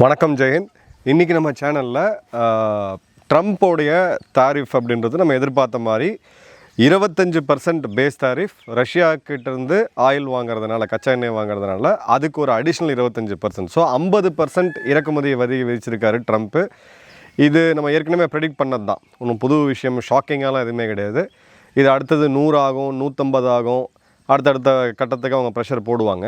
வணக்கம் ஜெயன் இன்றைக்கி நம்ம சேனலில் ட்ரம்ப்போடைய தாரிஃப் அப்படின்றது நம்ம எதிர்பார்த்த மாதிரி இருபத்தஞ்சி பர்சன்ட் பேஸ் தாரிஃப் ரஷ்யா கிட்டேருந்து ஆயில் வாங்குறதுனால கச்சா எண்ணெய் வாங்குறதுனால அதுக்கு ஒரு அடிஷ்னல் இருபத்தஞ்சி பர்சன்ட் ஸோ ஐம்பது பர்சன்ட் இறக்குமதி வரி விதிச்சிருக்காரு ட்ரம்ப்பு இது நம்ம ஏற்கனவே ப்ரெடிக்ட் பண்ணது தான் ஒன்றும் புது விஷயம் ஷாக்கிங்காலாம் எதுவுமே கிடையாது. இது அடுத்தது நூறு ஆகும் நூற்றம்பது ஆகும் அடுத்தடுத்த கட்டத்துக்கு அவங்க ப்ரெஷர் போடுவாங்க.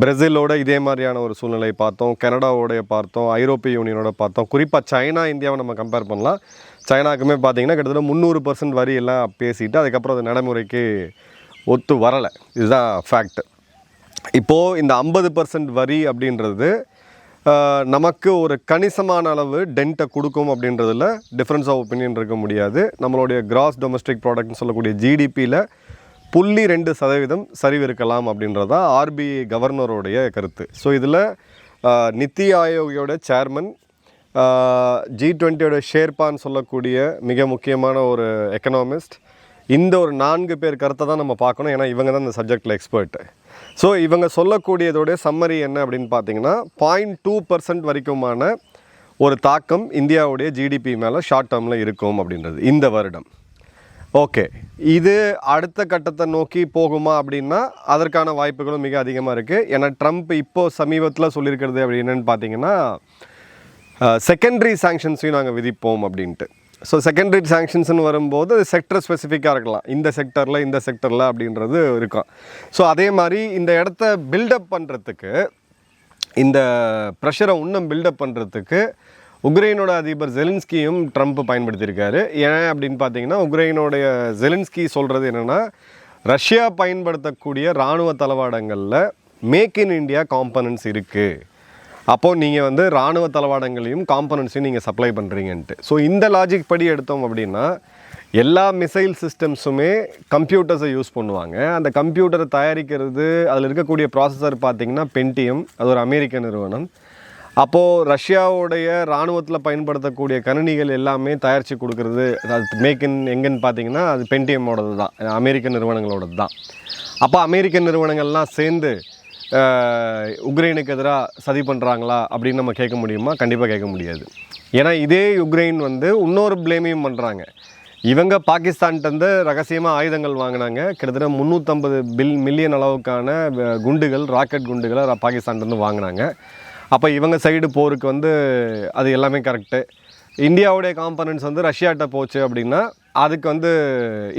பிரேசிலோட இதே மாதிரியான ஒரு சூழ்நிலையை பார்த்தோம் கனடாவோடைய பார்த்தோம் ஐரோப்பிய யூனியனோட பார்த்தோம். குறிப்பாக சைனா இந்தியாவை நம்ம கம்பேர் பண்ணலாம். சைனாக்குமே பார்த்தீங்கன்னா கிட்டத்தட்ட முந்நூறு பர்சன்ட் வரி எல்லாம் பேசிட்டு அதுக்கப்புறம் அது நடைமுறைக்கு ஒத்து வரலை. இதுதான் ஃபேக்ட் இப்போது இந்த ஐம்பது பர்சன்ட் வரி அப்படின்றது நமக்கு ஒரு கணிசமான அளவு டென்ட்டை கொடுக்கும் அப்படின்றதுல டிஃப்ரென்ஸ் ஆஃப் ஒப்பீனியன் இருக்க முடியாது. நம்மளுடைய கிராஸ் டொமஸ்டிக் ப்ராடக்ட்னு சொல்லக்கூடிய ஜிடிபியில் புள்ளி ரெண்டு சதவீதம் சரிவிருக்கலாம் அப்படின்றதா அப்படின்றது தான் ஆர்பிஐ கவர்னருடைய கருத்து. ஸோ இதில் நித்தி ஆயோகியோட சேர்மன் ஜி டுவெண்ட்டியோட ஷேர்பான்னு சொல்லக்கூடிய மிக முக்கியமான ஒரு எக்கனாமிஸ்ட் இந்த ஒரு நான்கு பேர் கருத்தை தான் நம்ம பார்க்கணும். ஏன்னா இவங்க தான் இந்த சப்ஜெக்டில் எக்ஸ்பர்ட் ஸோ இவங்க சொல்லக்கூடியதோடைய சம்மரி என்ன அப்படின்னு பார்த்தீங்கன்னா பாயிண்ட் டூ பர்சன்ட் வரைக்குமான ஒரு தாக்கம் இந்தியாவுடைய ஜிடிபி மேலே ஷார்ட் டேர்மில் இருக்கும் அப்படின்றது. இந்த வருடம். ஓகே. இது அடுத்த கட்டத்தை நோக்கி போகுமா அப்படின்னா அதற்கான வாய்ப்புகளும் மிக அதிகமாக இருக்குது ஏன்னா ட்ரம்ப் இப்போது சமீபத்தில் சொல்லியிருக்கிறது அப்படி என்னென்னு பார்த்தீங்கன்னா செகண்டரி சாங்ஷன்ஸையும் நாங்கள் விதிப்போம் அப்படின்ட்டு. ஸோ செகண்டரி சாங்ஷன்ஸ்னு வரும்போது அது செக்டர் ஸ்பெசிஃபிக்காக இருக்கலாம். இந்த செக்டரில் இந்த செக்டரில் அப்படின்றது இருக்கும். ஸோ அதே மாதிரி இந்த இடத்த பில்டப் பண்ணுறதுக்கு இந்த ப்ரெஷரை இன்னும் பில்டப் பண்ணுறதுக்கு உக்ரைனோட அதிபர் ஜெலின்ஸ்கியும் ட்ரம்ப் பயன்படுத்தியிருக்காரு. ஏன் அப்படின்னு பார்த்தீங்கன்னா உக்ரைனோடைய ஜெலின்ஸ்கி சொல்கிறது என்னென்னா ரஷ்யா பயன்படுத்தக்கூடிய இராணுவ தளவாடங்களில் மேக் இன் இண்டியா காம்பனன்ட்ஸ் இருக்குது அப்போது நீங்கள் வந்து இராணுவ தளவாடங்களையும் காம்பனன்ட்ஸையும் நீங்கள் சப்ளை பண்ணுறீங்கன்ட்டு ஸோ இந்த லாஜிக் படி எடுத்தோம் அப்படின்னா எல்லா மிசைல் சிஸ்டம்ஸுமே கம்ப்யூட்டர்ஸை யூஸ் பண்ணுவாங்க. அந்த கம்ப்யூட்டரை தயாரிக்கிறது அதில் இருக்கக்கூடிய ப்ராசஸர் பார்த்திங்கன்னா பென்டியம் அது ஒரு அமெரிக்க நிறுவனம். அப்போது ரஷ்யாவுடைய இராணுவத்தில் பயன்படுத்தக்கூடிய கணினிகள் எல்லாமே தயாரித்து கொடுக்குறது. அது மேக் இன் எங்கன்னு பார்த்தீங்கன்னா அது பென்டிஎம்மோடது தான். அமெரிக்க நிறுவனங்களோடது தான். அப்போ அமெரிக்க நிறுவனங்கள்லாம் சேர்ந்து உக்ரைனுக்கு எதிராக சதி பண்ணுறாங்களா அப்படின்னு நம்ம கேட்க முடியுமா? கண்டிப்பாக கேட்க முடியாது. ஏன்னா இதே உக்ரைன் வந்து இன்னொரு பிளேமையும் பண்ணுறாங்க இவங்க பாகிஸ்தான்கிட்டருந்து ரகசியமாக ஆயுதங்கள் வாங்கினாங்க. கிட்டத்தட்ட முந்நூற்றம்பது பில் மில்லியன் அளவுக்கான குண்டுகள் ராக்கெட் குண்டுகளை ர- பாகிஸ்தான்கிட்டருந்து வாங்கினாங்க. அப்போ இவங்க சைடு போருக்கு வந்து அது எல்லாமே கரெக்டு இந்தியாவுடைய காம்பனன்ட்ஸ் வந்து ரஷ்யாட்ட போச்சு அப்படின்னா அதுக்கு வந்து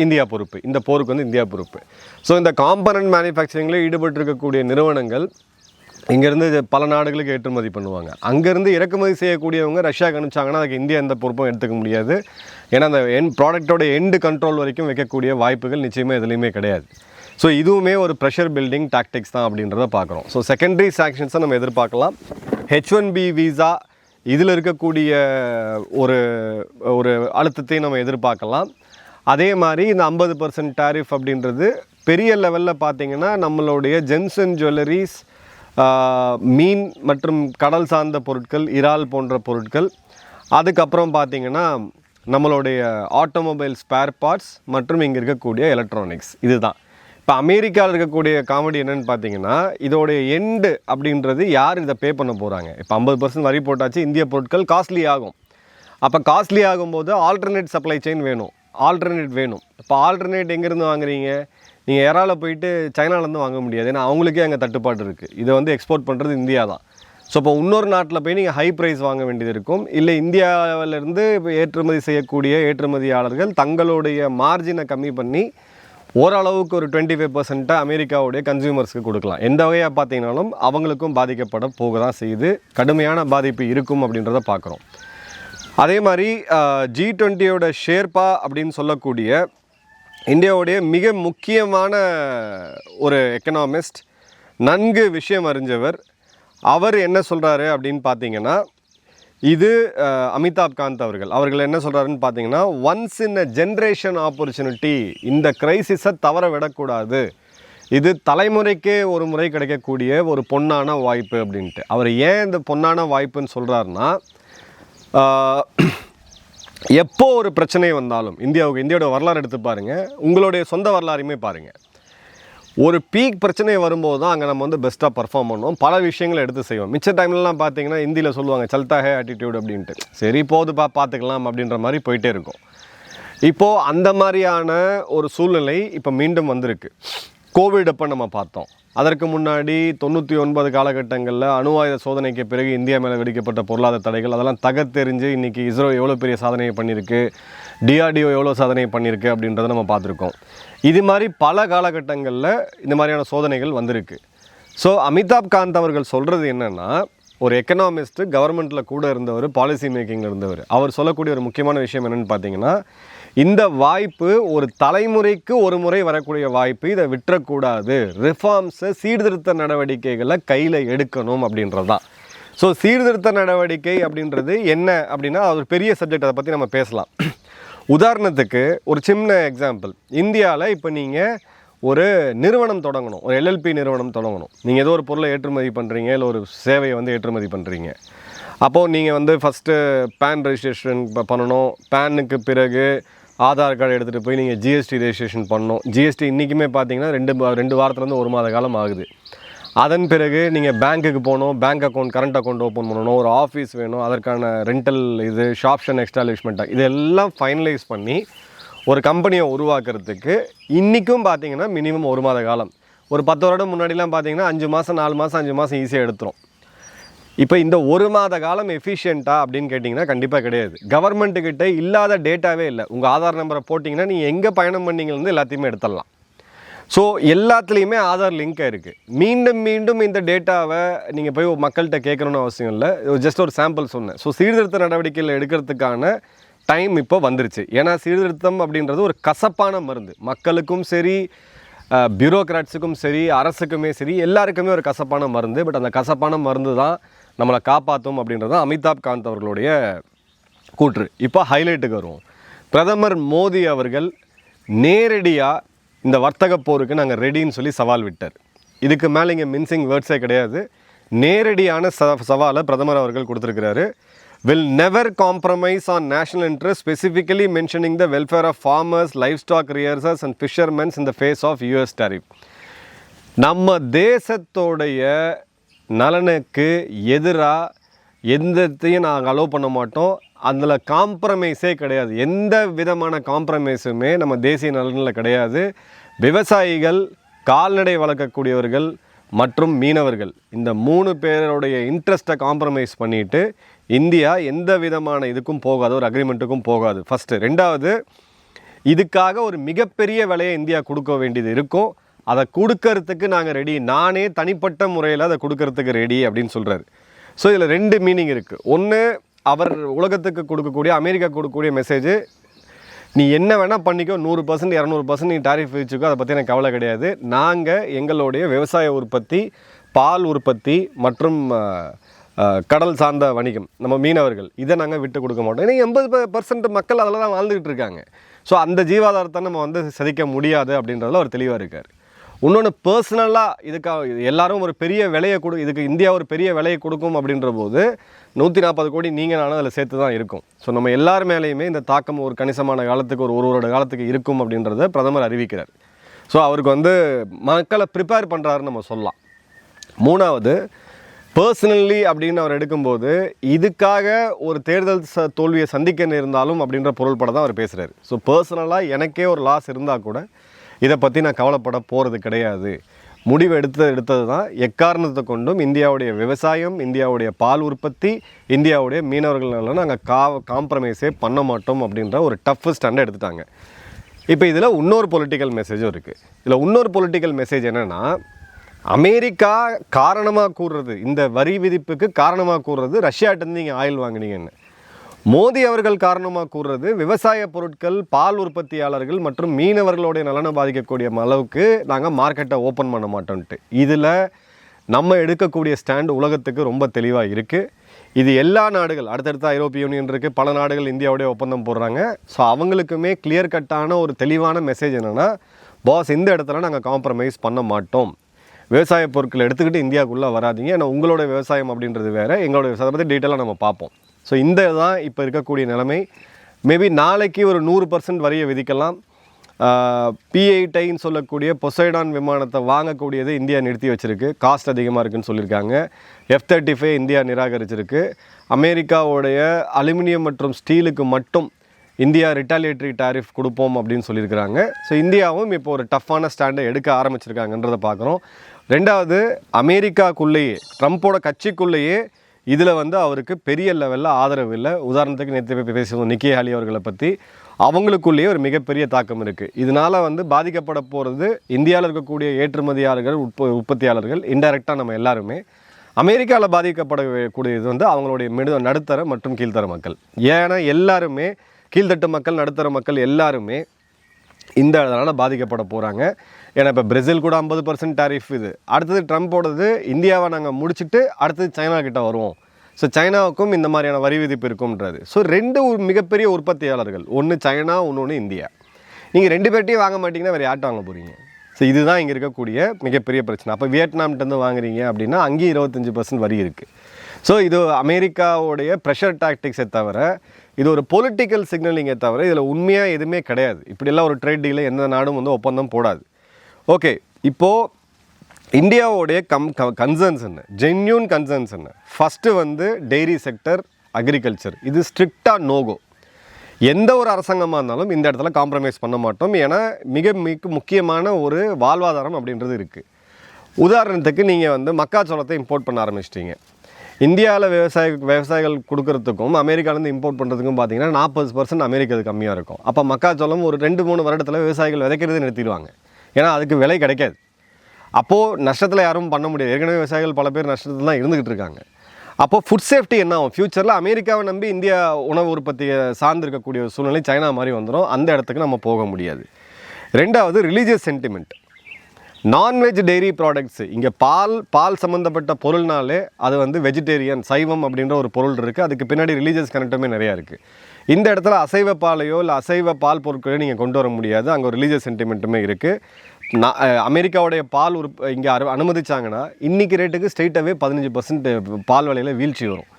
இந்தியா பொறுப்பு. இந்த போருக்கு வந்து இந்தியா பொறுப்பு. ஸோ இந்த காம்பனன்ட் மேனுஃபேக்சரிங்கில் ஈடுபட்டிருக்கக்கூடிய நிறுவனங்கள் இங்கேருந்து பல நாடுகளுக்கு ஏற்றுமதி பண்ணுவாங்க. அங்கேருந்து இறக்குமதி செய்யக்கூடியவங்க ரஷ்யாவுக்கு அனுப்பிச்சாங்கன்னா அதுக்கு இந்தியா எந்த பொறுப்பும் எடுத்துக்க முடியாது. ஏன்னா அந்த என் ப்ராடக்டோட எண்டு கண்ட்ரோல் வரைக்கும் வைக்கக்கூடிய வாய்ப்புகள் நிச்சயமாக எதுலேயுமே கிடையாது. ஸோ இதுவுமே ஒரு ப்ரெஷர் பில்டிங் டாக்டிக்ஸ் தான் அப்படின்றத பார்க்குறோம். ஸோ செகண்டரி சாங்ஷன்ஸை நம்ம எதிர்பார்க்கலாம். ஹெச் ஒன் பி விசா இதில் இருக்கக்கூடிய ஒரு ஒரு அழுத்தத்தை நம்ம எதிர்பார்க்கலாம். அதே மாதிரி இந்த ஐம்பது பர்சன்ட் டாரிஃப் அப்படின்றது பெரிய லெவலில் பார்த்தீங்கன்னா நம்மளுடைய ஜென்சன் ஜுவல்லரிஸ் மீன் மற்றும் கடல் சார்ந்த பொருட்கள் இறால் போன்ற பொருட்கள். அதுக்கப்புறம் பார்த்தீங்கன்னா நம்மளுடைய ஆட்டோமொபைல் ஸ்பேர் பார்ட்ஸ் மற்றும் இங்கே இருக்கக்கூடிய எலக்ட்ரானிக்ஸ் இதுதான். இப்போ அமெரிக்காவில் இருக்கக்கூடிய காமெடி என்னன்னு பார்த்தீங்கன்னா இதோடைய எண்டு அப்படின்றது யார் இதை பே பண்ண போகிறாங்க இப்போ ஐம்பது பர்சன்ட் வரி போட்டாச்சு இந்திய பொருட்கள் காஸ்ட்லி ஆகும். அப்போ காஸ்ட்லி ஆகும்போது ஆல்டர்னேட் சப்ளை செயின் வேணும். ஆல்டர்னேட் வேணும். இப்போ ஆல்டர்னேட் எங்கேருந்து வாங்குறீங்க? நீங்கள் இறால போயிட்டு சைனாலேருந்து வாங்க முடியாது. ஏன்னா அவங்களுக்கே அங்கே தட்டுப்பாடு இருக்குது இதை வந்து எக்ஸ்போர்ட் பண்ணுறது இந்தியா தான் ஸோ இப்போ இன்னொரு நாட்டில் போய் நீங்கள் ஹை ப்ரைஸ் வாங்க வேண்டியது இருக்கும். இல்லை இந்தியாவிலேருந்து இப்போ ஏற்றுமதி செய்யக்கூடிய ஏற்றுமதியாளர்கள் தங்களுடைய மார்ஜினை கம்மி பண்ணி ஓரளவுக்கு ஒரு டுவெண்ட்டி ஃபைவ் பர்சன்ட்டாக அமெரிக்காவுடைய கன்சியூமர்ஸ்க்கு கொடுக்கலாம். எந்த வகையாக பார்த்தீங்கனாலும் அவங்களுக்கும் பாதிக்கப்பட போக தான் செய்யுது கடுமையான பாதிப்பு இருக்கும் அப்படின்றத பார்க்குறோம். அதே மாதிரி ஜி டுவெண்ட்டியோட ஷேர்பா அப்படின்னு சொல்லக்கூடிய இந்தியாவுடைய மிக முக்கியமான ஒரு எக்கனாமிஸ்ட் நன்கு விஷயம் அறிஞ்சவர் அவர் என்ன சொல்கிறாரு அப்படின்னு பார்த்தீங்கன்னா இது அமிதாப் காந்த் அவர்கள். அவர்கள் என்ன சொல்கிறாருன்னு பார்த்தீங்கன்னா once in a generation opportunity இந்த கிரைசிஸை தவற விடக்கூடாது. இது தலைமுறைக்கே ஒரு முறை கிடைக்கக்கூடிய ஒரு பொன்னான வாய்ப்பு அப்படின்ட்டு. அவர் ஏன் இந்த பொன்னான வாய்ப்புன்னு சொல்கிறாருன்னா எப்போ ஒரு பிரச்சனை வந்தாலும் இந்தியாவுக்கு இந்தியாவோட வரலாறு எடுத்து பாருங்கள் உங்களுடைய சொந்த வரலாறையுமே பாருங்கள் ஒரு பீக் பிரச்சனை வரும்போது தான் அங்கே நம்ம வந்து பெஸ்ட்டாக பர்ஃபார்ம் பண்ணுவோம். பல விஷயங்களை எடுத்து செய்வோம். மிச்ச டைம்லலாம் பார்த்தீங்கன்னா ஹிந்தியில் சொல்லுவாங்க சல்தா ஹே ஆட்டிடியூட் அப்படின்ட்டு. சரி போதுப்பா பார்த்துக்கலாம் அப்படின்ற மாதிரி போயிட்டே இருக்கும். இப்போது அந்த மாதிரியான ஒரு சூழ்நிலை இப்போ மீண்டும் வந்திருக்கு. கோவிட் அப்போ நம்ம பார்த்தோம். அதற்கு முன்னாடி தொண்ணூற்றி ஒன்பது காலகட்டங்களில் அணு ஆயுத சோதனைக்கு பிறகு இந்தியா மேலே விதிக்கப்பட்ட பொருளாதார தடைகள் அதெல்லாம் தகத்தெறிஞ்சு இன்றைக்கி இஸ்ரோ எவ்வளோ பெரிய சாதனையை பண்ணியிருக்கு டிஆர்டிஓ எவ்வளோ சாதனை பண்ணியிருக்கு அப்படின்றத நம்ம பார்த்துருக்கோம். இது மாதிரி பல காலகட்டங்களில் இந்த மாதிரியான சோதனைகள் வந்திருக்கு. ஸோ அமிதாப் காந்த் அவர்கள் சொல்கிறது என்னென்னா ஒரு எக்கனாமிஸ்ட்டு கவர்மெண்ட்டில் கூட இருந்தவர் பாலிசி மேக்கிங்கில் இருந்தவர் அவர் சொல்லக்கூடிய ஒரு முக்கியமான விஷயம் என்னென்னு பார்த்தீங்கன்னா இந்த வாய்ப்பு ஒரு தலைமுறைக்கு ஒரு முறை வரக்கூடிய வாய்ப்பு. இதை விட்டுறக்கூடாது. ரிஃபார்ம்ஸை சீர்திருத்த நடவடிக்கைகளை கையில் எடுக்கணும் அப்படின்றது தான். ஸோ சீர்திருத்த நடவடிக்கை அப்படின்றது என்ன அப்படின்னா அது ஒரு பெரிய சப்ஜெக்ட் அதை பற்றி நம்ம பேசலாம். உதாரணத்துக்கு ஒரு சின்ன எக்ஸாம்பிள் இந்தியாவில் இப்போ நீங்கள் ஒரு நிறுவனம் தொடங்கணும். ஒரு எல்எல்பி நிறுவனம் தொடங்கணும். நீங்கள் ஏதோ ஒரு பொருளை ஏற்றுமதி பண்ணுறீங்க இல்லை ஒரு சேவையை வந்து ஏற்றுமதி பண்ணுறீங்க அப்போது நீங்கள் வந்து ஃபஸ்ட்டு பேன் ரெஜிஸ்ட்ரேஷன் பண்ணணும். பேனுக்கு பிறகு ஆதார் கார்டு எடுத்துகிட்டு போய் நீங்கள் ஜிஎஸ்டி ரெஜிஸ்ட்ரேஷன் பண்ணோம் ஜிஎஸ்டி இன்றைக்குமே பார்த்தீங்கன்னா ரெண்டு ரெண்டு வாரத்துலேருந்து ஒரு மாத காலம் ஆகுது. அதன் பிறகு நீங்கள் பேங்க்குக்கு போகணும் bank account current account open பண்ணணும் ஒரு ஆஃபீஸ் வேணும் அதற்கான ரெண்டல் இது ஷாப்ஷன் எக்ஸ்டாலிஷ்மெண்ட் இதெல்லாம் ஃபைனலைஸ் பண்ணி ஒரு கம்பெனியை உருவாக்குறதுக்கு இன்றைக்கும் பார்த்தீங்கன்னா மினிமம் ஒரு மாத காலம். ஒரு பத்து வருடம் முன்னாடிலாம் பார்த்தீங்கன்னா அஞ்சு மாதம் நாலு மாதம் அஞ்சு மாதம் ஈஸியாக எடுத்துரும். இப்போ இந்த ஒரு மாத காலம் எஃபிஷியண்ட்டா அப்படின்னு கேட்டிங்கன்னா கண்டிப்பாக கிடையாது. கவர்மெண்ட்டுக்கிட்ட இல்லாத டேட்டாவே இல்லை. உங்கள் ஆதார் நம்பரை போட்டிங்கன்னா நீங்கள் எங்கே பயணம் பண்ணீங்கன்னு எல்லாத்தையுமே எடுத்துடலாம். ஸோ எல்லாத்துலேயுமே ஆதார் லிங்க் இருக்குது மீண்டும் மீண்டும் இந்த டேட்டாவை நீங்கள் போய் மக்கள்கிட்ட கேட்கணும்னு அவசியம் இல்லை. ஜஸ்ட் ஒரு சாம்பிள் சொன்னேன். ஸோ சீர்திருத்த நடவடிக்கைகள் எடுக்கிறதுக்கான டைம் இப்போ வந்துருச்சு. ஏன்னா சீர்திருத்தம் அப்படின்றது ஒரு கசப்பான மருந்து. மக்களுக்கும் சரி பியூரோக்ராட்ஸுக்கும் சரி அரசுக்குமே சரி எல்லாருக்குமே ஒரு கசப்பான மருந்து. பட் அந்த கசப்பான மருந்து தான் நம்மளை காப்பாற்றும் அப்படின்றது தான் அமிதாப் காந்த் அவர்களுடைய கூற்று. இப்போ ஹைலைட்டுக்கு வருவோம். பிரதமர் மோடி அவர்கள் நேரடியாக இந்த வர்த்தக போருக்கு நாங்கள் ரெடின்னு சொல்லி சவால் விட்டார். இதுக்கு மேலே இங்கே மின்சிங் வேர்ட்ஸே கிடையாது. நேரடியான ச சவாலை பிரதமர் அவர்கள் கொடுத்துருக்கிறாரு. Will never compromise on national interest specifically mentioning the welfare of farmers life stock rearers and fishermens in the face of US tariff. நம்ம தேசத்தோடைய நலனுக்கு எதிராக எந்தத்தையும் நாங்கள் அலோவ் பண்ண மாட்டோம். அதில் காம்ப்ரமைஸே கிடையாது. எந்த விதமான காம்ப்ரமைஸுமே நம்ம தேசிய நலனில் கிடையாது. விவசாயிகள் கால்நடை வளர்க்கக்கூடியவர்கள் மற்றும் மீனவர்கள் இந்த மூணு பேருடைய இன்ட்ரெஸ்ட்டை காம்ப்ரமைஸ் பண்ணிட்டு இந்தியா எந்த விதமான இதுக்கும் போகாது ஒரு அக்ரிமெண்ட்டுக்கும் போகாது. ஃபஸ்ட்டு ரெண்டாவது இதுக்காக ஒரு மிகப்பெரிய விலையை இந்தியா கொடுக்க வேண்டியது இருக்கும். அதை கொடுக்கறதுக்கு நாங்கள் ரெடி நானே தனிப்பட்ட முறையில் அதை கொடுக்கறதுக்கு ரெடி அப்படின்னு சொல்கிறாரு ஸோ இதில் ரெண்டு மீனிங் இருக்குது ஒன்று அவர் உலகத்துக்கு கொடுக்கக்கூடிய அமெரிக்கா கொடுக்கக்கூடிய மெசேஜ் நீ என்ன வேணால் பண்ணிக்கோ நூறு பர்சன்ட் இரநூறு பர்சன்ட் நீ டாரிஃப் வச்சுக்கோ அதை பற்றி எனக்கு கவலை கிடையாது. நாங்கள் எங்களுடைய விவசாய உற்பத்தி பால் உற்பத்தி மற்றும் கடல் சார்ந்த வணிகம் நம்ம மீனவர்கள் இதை நாங்கள் விட்டு கொடுக்க மாட்டோம். ஏன்னா எண்பது பர்சன்ட் மக்கள் அதில் தான் வாழ்ந்துக்கிட்டு இருக்காங்க. ஸோ அந்த ஜீவாதாரத்தை நம்ம வந்து சிதைக்க முடியாது அப்படின்றதுல அவர் தெளிவாக இருக்கார். இன்னொன்று பர்சனலாக இதுக்காக இது எல்லாரும் ஒரு பெரிய விலையை கொடு இதுக்கு இந்தியா ஒரு பெரிய விலையை கொடுக்கும் அப்படின்ற போது நூற்றி நாற்பது கோடி நீங்கள் நானும் அதில் சேர்த்து தான் இருக்கும். ஸோ நம்ம எல்லார் மேலேயுமே இந்த தாக்கம் ஒரு கணிசமான காலத்துக்கு ஒரு ஒரு வருட காலத்துக்கு இருக்கும் அப்படின்றத பிரதமர் அறிவிக்கிறார். ஸோ அவருக்கு வந்து மக்களை ப்ரிப்பேர் பண்ணுறாருன்னு நம்ம சொல்லலாம். மூணாவது பர்சனலி அப்படின்னு அவர் எடுக்கும்போது இதுக்காக ஒரு தேர்தல் ச தோல்வியை சந்திக்க இருந்தாலும் அப்படின்ற பொருள்பட தான் அவர் பேசுகிறார் ஸோ பர்சனலாக எனக்கே ஒரு லாஸ் இருந்தால் கூட இதை பற்றி நான் கவலைப்பட போகிறது கிடையாது. முடிவு எடுத்து எடுத்தது தான் எக்காரணத்தை கொண்டும் இந்தியாவுடைய விவசாயம் இந்தியாவுடைய பால் உற்பத்தி இந்தியாவுடைய மீனவர்கள் நாங்கள் கா காம்ப்ரமைஸே பண்ண மாட்டோம் அப்படின்ற ஒரு டஃப் ஸ்டாண்டை எடுத்துட்டாங்க. இப்போ இதில் இன்னொரு பொலிட்டிக்கல் மெசேஜும் இருக்குது இதில் இன்னொரு பொலிட்டிக்கல் மெசேஜ் என்னென்னா அமெரிக்கா காரணமாக கூறுறது இந்த வரி விதிப்புக்கு காரணமாக கூறுறது ரஷ்யாட்டேருந்து நீங்கள் ஆயில் வாங்குனீங்கன்னு. மோடி அவர்கள் காரணமாக கூறுறது விவசாய பொருட்கள் பால் உற்பத்தியாளர்கள் மற்றும் மீனவர்களுடைய நலனை பாதிக்கக்கூடிய அளவுக்கு நாங்கள் மார்க்கெட்டை ஓப்பன் பண்ண மாட்டோம்ட்டு இதில் நம்ம எடுக்கக்கூடிய ஸ்டாண்டு உலகத்துக்கு ரொம்ப தெளிவாக இருக்குது இது எல்லா நாடுகள் அடுத்தடுத்த ஐரோப்பிய யூனியன் இருக்குது பல நாடுகள் இந்தியாவுடைய ஒப்பந்தம் போடுறாங்க. ஸோ அவங்களுக்குமே கிளியர் கட்டான ஒரு தெளிவான மெசேஜ் என்னென்னா பாஸ் இந்த இடத்துல நாங்கள் காம்ப்ரமைஸ் பண்ண மாட்டோம். விவசாய பொருட்களை எடுத்துக்கிட்டு இந்தியாவுக்குள்ளே வராதிங்க. ஏன்னா உங்களோட விவசாயம் அப்படின்றது வேறு. எங்களோட விவசாயத்தை பற்றி டீட்டெயிலாக நம்ம பார்ப்போம். ஸோ இந்த தான் இப்போ இருக்கக்கூடிய நிலைமை. மேபி நாளைக்கு ஒரு நூறு பர்சன்ட் வரியை விதிக்கலாம். பி சொல்லக்கூடிய பொசைடான் விமானத்தை வாங்கக்கூடியது இந்தியா நிறுத்தி வச்சுருக்கு. காஸ்ட் அதிகமாக இருக்குன்னு சொல்லியிருக்காங்க. எஃப் தேர்ட்டி ஃபைவ் இந்தியா நிராகரிச்சிருக்கு. அமெரிக்காவுடைய அலுமினியம் மற்றும் ஸ்டீலுக்கு மட்டும் இந்தியா ரிட்டாலியேட்டரி டாரிஃப் கொடுப்போம் அப்படின்னு சொல்லியிருக்கிறாங்க. ஸோ இந்தியாவும் இப்போ ஒரு டஃப்பான ஸ்டாண்டை எடுக்க ஆரம்பிச்சிருக்காங்கன்றதை பார்க்குறோம். ரெண்டாவது அமெரிக்காக்குள்ளேயே ட்ரம்ப்போட கட்சிக்குள்ளேயே இதில் வந்து அவருக்கு பெரிய லெவலில் ஆதரவு இல்லை. உதாரணத்துக்கு நேற்று பேசுவோம் நிக்கி ஹாலி அவர்களை பற்றி அவங்களுக்குள்ளேயே ஒரு மிகப்பெரிய தாக்கம் இருக்குது இதனால் வந்து பாதிக்கப்பட போகிறது இந்தியாவில் இருக்கக்கூடிய ஏற்றுமதியாளர்கள் உற்ப உற்பத்தியாளர்கள் இன்டெரக்டாக நம்ம எல்லாருமே. அமெரிக்காவில் பாதிக்கப்படக்கூடியது வந்து அவங்களுடைய மிடு நடுத்தர மற்றும் கீழ்த்தர மக்கள். ஏன்னா எல்லாருமே கீழ்த்தட்டு மக்கள் நடுத்தர மக்கள் எல்லாருமே இந்த இதனால் பாதிக்கப்பட போகிறாங்க ஏன்னா இப்போ பிரேசில் கூட ஐம்பது பர்சன்ட் டாரிஃப் இது. அடுத்தது ட்ரம்ப்போடது இந்தியாவை நாங்கள் முடிச்சுட்டு அடுத்தது சைனா கிட்ட வருவோம். ஸோ சைனாவுக்கும் இந்த மாதிரியான வரி விதிப்பு இருக்கும்ன்றது. ஸோ ரெண்டு ஒரு மிகப்பெரிய உற்பத்தியாளர்கள். ஒன்று சைனா ஒன்று இந்தியா. நீங்கள் ரெண்டு பேர்ட்டையும் வாங்க மாட்டிங்கன்னா வேறு யார்ட்டு வாங்க போகிறீங்க ஸோ இதுதான் இங்கே இருக்கக்கூடிய மிகப்பெரிய பிரச்சனை. அப்போ வியட்நாம்கிட்டேருந்து வாங்குறீங்க அப்படின்னா அங்கேயும் இருபத்தஞ்சி பர்சன்ட் வரி இருக்குது ஸோ இது அமெரிக்காவுடைய ப்ரெஷர் டாக்டிக்ஸை தவிர இது ஒரு பொலிட்டிக்கல் சிக்னலிங்கை தவிர இதில் உண்மையாக எதுவுமே கிடையாது. இப்படியெல்லாம் ஒரு ட்ரேட் டீலில் எந்த நாடும் வந்து ஒப்பந்தம் போடாது. ஓகே இப்போது இந்தியாவோடைய கம் கன்சர்ன்ஸ் என்ன? ஜென்யூன் கன்சர்ன்ஸ் என்ன? ஃபஸ்ட்டு வந்து டெய்ரி செக்டர் அக்ரிகல்ச்சர் இது ஸ்ட்ரிக்டாக நோகோ எந்த ஒரு அரசாங்கமாக இருந்தாலும் இந்த இடத்துல காம்ப்ரமைஸ் பண்ண மாட்டோம். ஏன்னா மிக மிக முக்கியமான ஒரு வாழ்வாதாரம் அப்படின்றது இருக்குது உதாரணத்துக்கு நீங்கள் வந்து மக்காச்சோளத்தை இம்போர்ட் பண்ண ஆரம்பிச்சிட்டிங்க. இந்தியாவில் விவசாய விவசாயிகள் கொடுக்குறதுக்கும் அமெரிக்காலேருந்து இம்போர்ட் பண்ணுறதுக்கும் பார்த்தீங்கன்னா நாற்பது பர்சன்ட் அமெரிக்காது கம்மியாக இருக்கும். அப்போ மக்காச்சோளம் ஒரு ரெண்டு மூணு வருடத்தில் விவசாயிகள் விதைக்கிறது நிறுத்திடுவாங்க. ஏன்னா அதுக்கு விலை கிடைக்காது. அப்போது நஷ்டத்தில் யாரும் பண்ண முடியாது. ஏற்கனவே விவசாயிகள் பல பேர் நஷ்டத்தில் தான் இருந்துக்கிட்டு இருக்காங்க. அப்போது ஃபுட் சேஃப்டி என்ன ஆகும்? ஃப்யூச்சரில் அமெரிக்காவை நம்பி இந்தியா உணவு உற்பத்தியை சார்ந்திருக்கக்கூடிய சூழ்நிலை சைனா மாதிரி வந்துடும் அந்த இடத்துக்கு நம்ம போக முடியாது. ரெண்டாவது religious sentiment nonveg dairy products இங்கே பால் பால் சம்மந்தப்பட்ட பொருள்னாலே அது வந்து வெஜிடேரியன் சைவம் அப்படின்ற ஒரு பொருள் இருக்குது அதுக்கு பின்னாடி ரிலீஜியஸ் கனெக்டமே நிறையா இருக்குது இந்த இடத்துல அசைவ பாலையோ இல்லை அசைவ பால் பொருட்களையோ நீங்கள் கொண்டு வர முடியாது. அங்கே ஒரு ரிலீஜியஸ் சென்டிமெண்ட்டுமே இருக்குது நான் அமெரிக்காவுடைய பால் உற்ப இங்கே அரு அனுமதிச்சாங்கன்னா இன்றைக்கி ரேட்டுக்கு ஸ்ட்ரெயிட்டாகவே பதினஞ்சு பர்சன்ட் பால் விலையில் வீழ்ச்சி வரும்.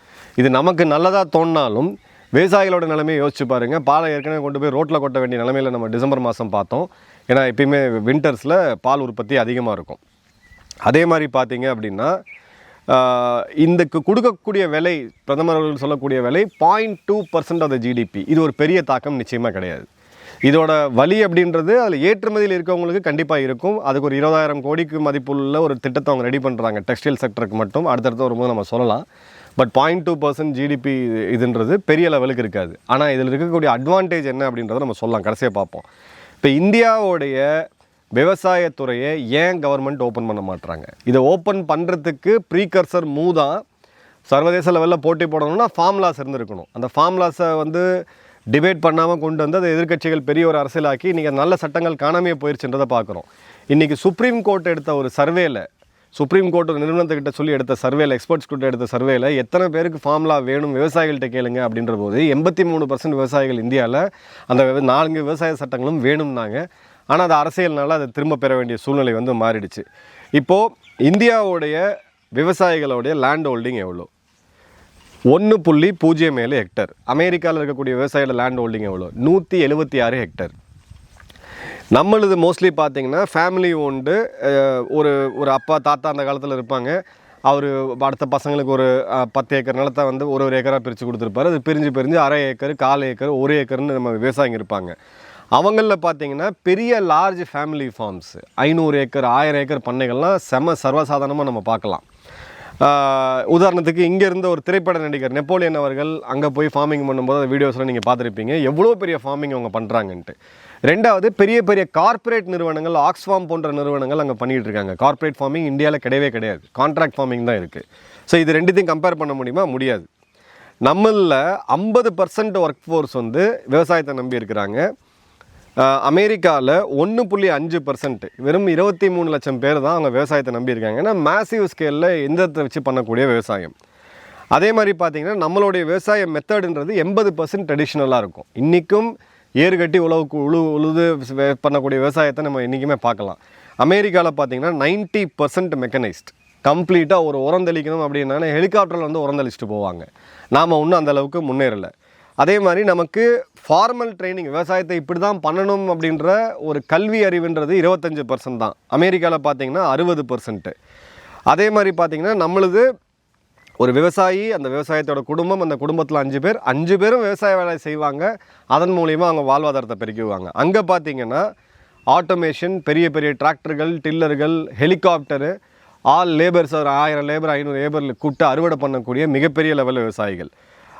இது நமக்கு நல்லதாக தோணினாலும் விவசாயிகளோட நிலைமையை யோசிச்சு பாருங்கள் பாலை ஏற்கனவே கொண்டு போய் ரோட்டில் கொட்ட வேண்டிய நிலைமையில் நம்ம டிசம்பர் மாதம் பார்த்தோம். ஏன்னா எப்பயுமே வின்டர்ஸில் பால் உற்பத்தி அதிகமாக இருக்கும். அதே மாதிரி பார்த்தீங்க அப்படின்னா ஆஹ், இந்த கொடுக்கக்கூடிய விலை பிரதமர் அவர்கள் சொல்லக்கூடிய விலை point two percent of the GDP இது ஒரு பெரிய தாக்கம் நிச்சயமாக கிடையாது. இதோட வலி அப்படின்றது அதில் ஏற்றுமதியில் இருக்கவங்களுக்கு கண்டிப்பாக இருக்கும். அதுக்கு ஒரு இருபதாயிரம் கோடிக்கு மதிப்புள்ள ஒரு திட்டத்தை அவங்க ரெடி பண்ணுறாங்க டெக்ஸ்டைல் செக்டருக்கு மட்டும். அடுத்தடுத்து வரும்போது நம்ம சொல்லலாம். But point two percent GDP இதுன்றது பெரிய லெவலுக்கு இருக்காது. ஆனால் இதில் இருக்கக்கூடிய அட்வான்டேஜ் என்ன அப்படின்றத நம்ம சொல்லலாம். கடைசியாக பார்ப்போம். இப்போ இந்தியாவோடைய விவசாயத்துறையை ஏன் கவர்மெண்ட் ஓப்பன் பண்ண மாட்டுறாங்க இதை ஓப்பன் பண்ணுறதுக்கு ப்ரீகர்சர் மூ தான் சர்வதேச லெவலில் போட்டி போடணும்னா ஃபார்முலாஸ் இருந்திருக்கணும். அந்த ஃபார்ம்லாஸை வந்து டிபேட் பண்ணாமல் கொண்டு வந்து அதை எதிர்க்கட்சிகள் பெரிய ஒரு அரசியலாக்கி இன்றைக்கி நல்ல சட்டங்கள் காணாமையே போயிடுச்சுன்றதை பார்க்குறோம். இன்றைக்கி சுப்ரீம் கோர்ட் எடுத்த ஒரு சர்வேல சுப்ரீம் கோர்ட் ஒரு நிறுவனத்துக்கிட்ட சொல்லி எடுத்த சர்வேல எக்ஸ்பர்ட்ஸ் கிட்ட எடுத்த சர்வேல எத்தனை பேருக்கு ஃபார்ம்லா வேணும் விவசாயிகள்கிட்ட கேளுங்க அப்படின்ற போது எண்பத்தி மூணு பர்சன்ட் விவசாயிகள் இந்தியாவில் அந்த நான்கு விவசாய சட்டங்களும் வேணும்னாங்க. ஆனால் அது அரசியல்னால அதை திரும்ப பெற வேண்டிய சூழ்நிலை வந்து மாறிடுச்சு. இப்போது இந்தியாவுடைய விவசாயிகளுடைய லேண்ட் ஹோல்டிங் எவ்வளோ? ஒன்று புள்ளி பூஜ்ஜியம் ஏழு ஹெக்டர் அமெரிக்காவில் இருக்கக்கூடிய விவசாயியோட லேண்ட் ஹோல்டிங் எவ்வளோ? நூற்றி எழுபத்தி ஆறு ஹெக்டர் நம்மளுது மோஸ்ட்லி பார்த்தீங்கன்னா ஃபேமிலி ஓண்டு ஒரு ஒரு அப்பா தாத்தா அந்த காலத்தில் இருப்பாங்க. அவர் அடுத்த பசங்களுக்கு ஒரு பத்து ஏக்கர் நிலத்தை வந்து ஒரு ஒரு ஏக்கராக பிரித்து கொடுத்துருப்பாரு. அது பிரிஞ்சு பிரிஞ்சு அரை ஏக்கர் கால் ஏக்கர் ஒரு ஏக்கர்னு நம்ம விவசாயிங்க இருப்பாங்க. அவங்களில் பார்த்தீங்கன்னா பெரிய லார்ஜ் ஃபேமிலி ஃபார்ம்ஸ் ஐநூறு ஏக்கர் ஆயிரம் ஏக்கர் பண்ணைகள்லாம் செம சர்வசாதாரணமாக நம்ம பார்க்கலாம். உதாரணத்துக்கு இங்கே இருந்த ஒரு திரைப்பட நடிகர் நெப்போலியன் அவர்கள் அங்கே போய் ஃபார்மிங் பண்ணும்போது அந்த வீடியோஸில் நீங்கள் பார்த்துருப்பீங்க. எவ்வளோ பெரிய ஃபார்மிங் அவங்க பண்ணுறாங்கன்ட்டு ரெண்டாவது பெரிய பெரிய கார்ப்பரேட் நிறுவனங்கள் ஆக்ஸ்ஃபார்ம் போன்ற நிறுவனங்கள் அங்கே பண்ணிகிட்டு இருக்காங்க. கார்ப்பரேட் ஃபார்மிங் இந்தியாவில் கிடையவே கிடையாது. கான்ட்ராக்ட் ஃபார்மிங் தான் இருக்குது ஸோ இது ரெண்டுத்தையும் கம்பேர் பண்ண முடியுமா? முடியாது. நம்மளில் ஐம்பது பர்சன்ட் ஒர்க் ஃபோர்ஸ் வந்து விவசாயத்தை நம்பி இருக்கிறாங்க. அமெரிக்காவில் ஒன்று புள்ளி அஞ்சு பர்சன்ட் வெறும் இருபத்தி மூணு லட்சம் பேர் தான் அவங்க விவசாயத்தை நம்பியிருக்காங்க. ஏன்னா மேசிவ் ஸ்கேலில் எந்திரத்தை வச்சு பண்ணக்கூடிய விவசாயம். அதே மாதிரி பார்த்தீங்கன்னா நம்மளுடைய விவசாய மெத்தடுன்றது எண்பது பர்சன்ட் ட்ரெடிஷ்னலாக இருக்கும். இன்றைக்கும் ஏறு கட்டி உழவுக்கு உழு உழுது வே- பண்ணக்கூடிய விவசாயத்தை நம்ம என்றைக்குமே பார்க்கலாம். அமெரிக்காவில் பார்த்தீங்கன்னா நைன்ட்டி பர்சன்ட் மெக்கனைஸ்ட் கம்ப்ளீட்டாக ஒரு உரம் தெளிக்கணும் அப்படின்னா ஹெலிகாப்டரில் வந்து உரம் தெளிச்சிட்டு போவாங்க. நாம் இன்னும் அந்தளவுக்கு முன்னேறலை. அதே மாதிரி நமக்கு ஃபார்மல் ட்ரைனிங் விவசாயத்தை இப்படி தான் பண்ணணும் அப்படின்ற ஒரு கல்வி அறிவுன்றது இருபத்தஞ்சு பர்சன்ட் தான். அமெரிக்காவில் பார்த்திங்கன்னா அறுபது பர்சன்ட்டு அதே மாதிரி பார்த்திங்கன்னா நம்மளுது ஒரு விவசாயி அந்த விவசாயத்தோட குடும்பம் அந்த குடும்பத்தில் அஞ்சு பேர் அஞ்சு பேரும் விவசாய வேலை செய்வாங்க. அதன் மூலிமா அவங்க வாழ்வாதாரத்தை பெருக்கிக்குவாங்க. அங்கே பார்த்திங்கன்னா ஆட்டோமேஷன் பெரிய பெரிய டிராக்டர்கள் டில்லர்கள் ஹெலிகாப்டரு ஆல் லேபர்ஸ் ஒரு ஆயிரம் லேபர் ஐநூறு லேபரில் கூட்டு அறுவடை பண்ணக்கூடிய மிகப்பெரிய லெவல் விவசாயிகள்.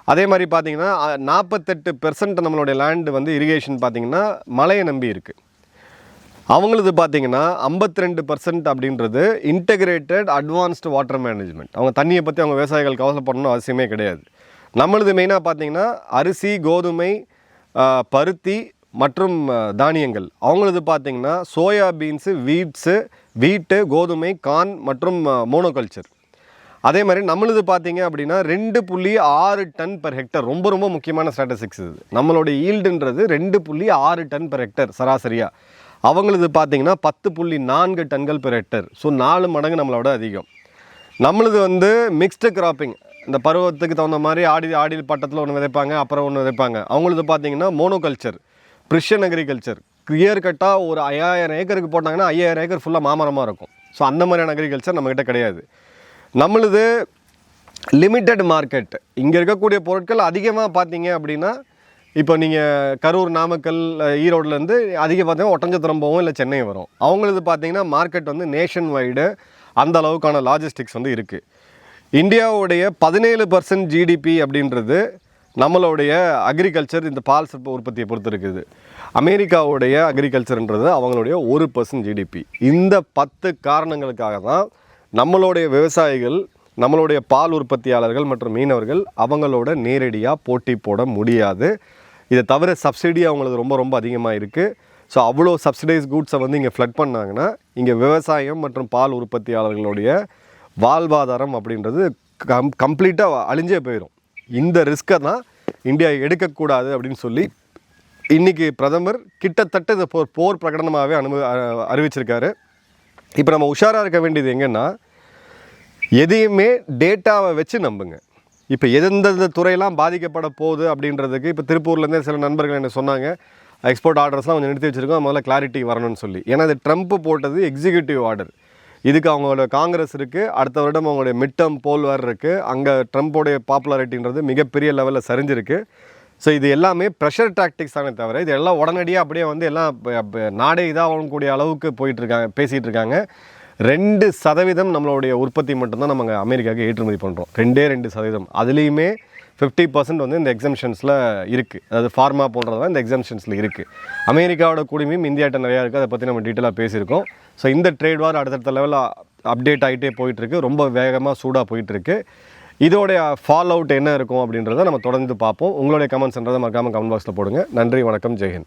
அதே மாதிரி பார்த்திங்கன்னா நாற்பத்தெட்டு பெர்சன்ட் நம்மளுடைய லேண்டு வந்து இரிகேஷன் பார்த்திங்கன்னா மழையை நம்பி இருக்குது அவங்களது பார்த்திங்கன்னா ஐம்பத்தி ரெண்டு பர்சன்ட் அப்படின்றது இன்டகிரேட்டட் அட்வான்ஸ்டு வாட்டர் மேனேஜ்மெண்ட் அவங்க தண்ணியை பற்றி அவங்க விவசாயிகள் கவலைப்படணும் அவசியமே கிடையாது. நம்மளது மெயினாக பார்த்திங்கன்னா அரிசி கோதுமை பருத்தி மற்றும் தானியங்கள். அவங்களது பார்த்திங்கன்னா சோயா பீன்ஸு வீட்ஸு வீட்டு கோதுமை கார்ன் மற்றும் மோனோகல்ச்சர் அதே மாதிரி நம்மளுது பார்த்தீங்க அப்படின்னா ரெண்டு புள்ளி ஆறு டன் பெர் ஹெக்டர் ரொம்ப ரொம்ப முக்கியமான ஸ்டாட்டிஸ்டிக்ஸ் இது. நம்மளுடைய ஈல்டுன்றது ரெண்டு புள்ளி ஆறு டன் பெர் ஹெக்டர் சராசரியாக அவங்களது பார்த்தீங்கன்னா பத்து புள்ளி நான்கு டன்கள் பெர் ஹெக்டர் ஸோ நாலு மடங்கு நம்மளோட அதிகம். நம்மளுது வந்து மிக்ஸ்டு கிராப்பிங் இந்த பருவத்துக்கு தகுந்த மாதிரி ஆடி ஆடி பட்டத்தில் ஒன்று விதைப்பாங்க அப்புறம் ஒன்று விதைப்பாங்க. அவங்களது பார்த்தீங்கன்னா மோனோகல்ச்சர் பிரிஷன் அக்ரிகல்ச்சர் கிளியர் கட்டாக ஒரு ஐயாயிரம் ஏக்கருக்கு போட்டாங்கன்னா ஐயாயிரம் ஏக்கர் ஃபுல்லாக மாமரமாக இருக்கும். ஸோ அந்த மாதிரியான அக்ரிகல்ச்சர் நம்மக்கிட்ட கிடையாது. நம்மளுது லிமிட்டட் மார்க்கெட் இங்கே இருக்கக்கூடிய பொருட்கள் அதிகமாக பார்த்தீங்க அப்படின்னா இப்போ நீங்கள் கரூர் நாமக்கல் ஈரோடுலேருந்து அதிகம் பார்த்தீங்கன்னா ஒட்டஞ்சத்திரம் போகும் இல்லை சென்னை வரும். அவங்களது பார்த்தீங்கன்னா மார்க்கெட் வந்து நேஷன் வைடு அந்த அளவுக்கான லாஜிஸ்டிக்ஸ் வந்து இருக்குது இந்தியாவுடைய பதினேழு பர்சன்ட் ஜிடிபி அப்படின்றது நம்மளுடைய அக்ரிகல்ச்சர் இந்த பால் சிற்ப உற்பத்தியை பொறுத்து இருக்குது. அமெரிக்காவுடைய அக்ரிகல்ச்சர்ன்றது அவங்களுடைய ஒரு பர்சன்ட் ஜிடிபி இந்த பத்து காரணங்களுக்காக தான் நம்மளுடைய விவசாயிகள் நம்மளுடைய பால் உற்பத்தியாளர்கள் மற்றும் மீனவர்கள் அவங்களோட நேரடியாக போட்டி போட முடியாது. இதை தவிர சப்சிடி அவங்களுக்கு ரொம்ப ரொம்ப அதிகமாக இருக்குது ஸோ அவ்வளோ சப்சிடைஸ் கூட்ஸை வந்து இங்கே ஃப்ளட் பண்ணாங்கன்னா இங்கே விவசாயம் மற்றும் பால் உற்பத்தியாளர்களுடைய வாழ்வாதாரம் அப்படின்றது கம் கம்ப்ளீட்டாக அழிஞ்சே போயிடும் இந்த ரிஸ்க்கை தான் இந்தியா எடுக்கக்கூடாது அப்படின்னு சொல்லி இன்றைக்கி பிரதமர் கிட்டத்தட்ட இதை போர் போர் பிரகடனமாகவே அனுபவ அறிவிச்சிருக்காரு. இப்போ நம்ம உஷாராக இருக்க வேண்டியது எங்கன்னா எதையுமே டேட்டாவை வச்சு நம்புங்க. இப்போ எந்தெந்த துறையெல்லாம் பாதிக்கப்பட போகுது அப்படின்றதுக்கு இப்போ திருப்பூர்லேருந்தே சில நண்பர்கள் என்ன சொன்னாங்க எக்ஸ்போர்ட் ஆர்டர்ஸ்லாம் கொஞ்சம் நிறுத்தி வச்சுருக்கோம் முதல்ல கிளாரிட்டி வரணும்னு சொல்லி. ஏன்னா அது ட்ரம்ப் போட்டது எக்ஸிக்யூட்டிவ் ஆர்டர் இதுக்கு அவங்களோட காங்கிரஸ் இருக்குது அடுத்த வருடம் அவங்களுடைய மிட் டேர்ம் போல் வேறு இருக்குது அங்கே ட்ரம்ப்போடைய பாப்புலாரிட்டின்றது மிகப்பெரிய லெவலில் சரிஞ்சிருக்கு. ஸோ இது எல்லாமே ப்ரெஷர் டாக்டிக்ஸ் தானே தவிர இது எல்லாம் உடனடியாக அப்படியே வந்து எல்லாம் நாடே இதாக நாடே இதாகக்கூடிய அளவுக்கு போயிட்டுருக்காங்க பேசிகிட்டு இருக்காங்க. ரெண்டு சதவீதம் நம்மளுடைய உற்பத்தி மட்டும்தான் நம்ம அமெரிக்காவுக்கு ஏற்றுமதி பண்ணுறோம் ரெண்டே ரெண்டு சதவீதம். அதுலேயுமே ஃபிஃப்டி பர்சன்ட் வந்து இந்த எக்ஸம்ஷன்ஸில் இருக்குது அதாவது ஃபார்மா போன்றதான் இந்த எக்ஸம்ஷன்ஸில் இருக்குது அமெரிக்காவோட குடிமையும் இந்தியாட்ட நிறையா இருக்குது அதை பற்றி நம்ம டீட்டெயிலாக பேசியிருக்கோம். ஸோ இந்த ட்ரேட் வார் அடுத்தடுத்த லெவலில் அப்டேட் ஆகிட்டே போயிட்டுருக்கு. ரொம்ப வேகமாக சூடாக போயிட்டுருக்கு. இதோடைய ஃபால் அவுட் என்ன இருக்கும் அப்படின்றத நம்ம தொடர்ந்து பார்ப்போம். உங்களுடைய கமெண்ட்ஸ்ன்றதை மறக்காமல் கமெண்ட் பாக்ஸில் போடுங்க. நன்றி வணக்கம் ஜெய்ஹிந்த்